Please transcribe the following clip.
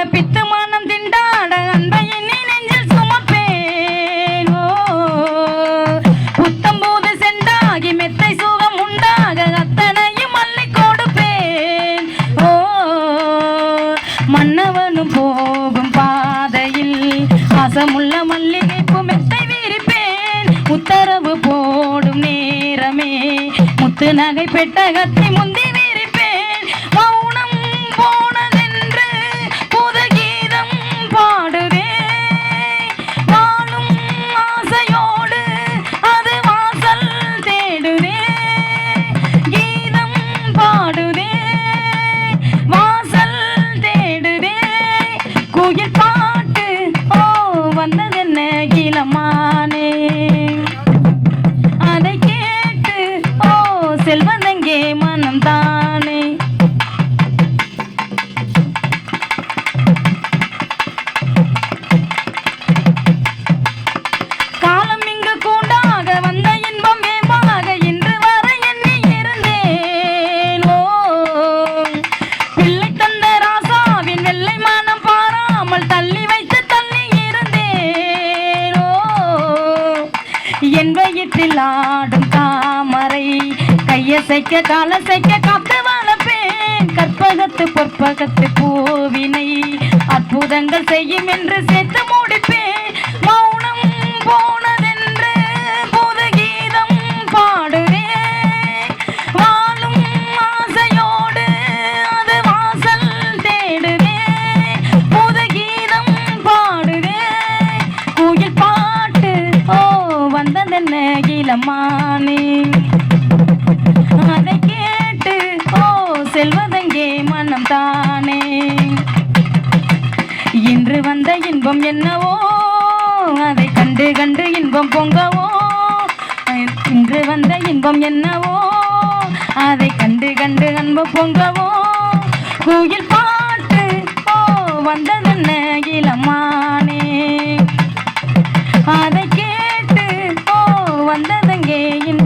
திண்டாட பித்து திண்டாட அன்பை நீ நெஞ்சில் சுமப்பேன். ஓ புத்தம் போது சென்றாகி மெத்தை சுகம் உண்டாக அத்தனையும் அள்ளி கொடுப்பேன். ஓ மன்னவனும் போகும் பாதையில் அசமுள்ள மல்லிகைப்பு மெத்தை விரிப்பேன். உத்தரவு போடும் நேரமே முத்து நகை பெட்டகத்தை முந்தி ஓ மனம்தான். என் ஆடும் தாமரை கையசைக்க காலசைக்க காத்து வளர்ப்பேன். கற்பகத்து பொற்பகத்து பூவினை அற்புதங்கள் செய்யும் என்று சேர்த்து முடிப்பேன். மௌனம் போன வந்ததென்ன கீழமானே அதை கேட்டு ஓ செல்வதங்கே மனம் தானே இன்று வந்த இன்பம் என்னவோ அதை கண்டு கண்டு இன்பம் பொங்கவோ. இன்று வந்த இன்பம் என்னவோ அதை கண்டு கண்டு அன்பம் பொங்கவோ. குயில் பாட்டு ஓ வந்ததென்ன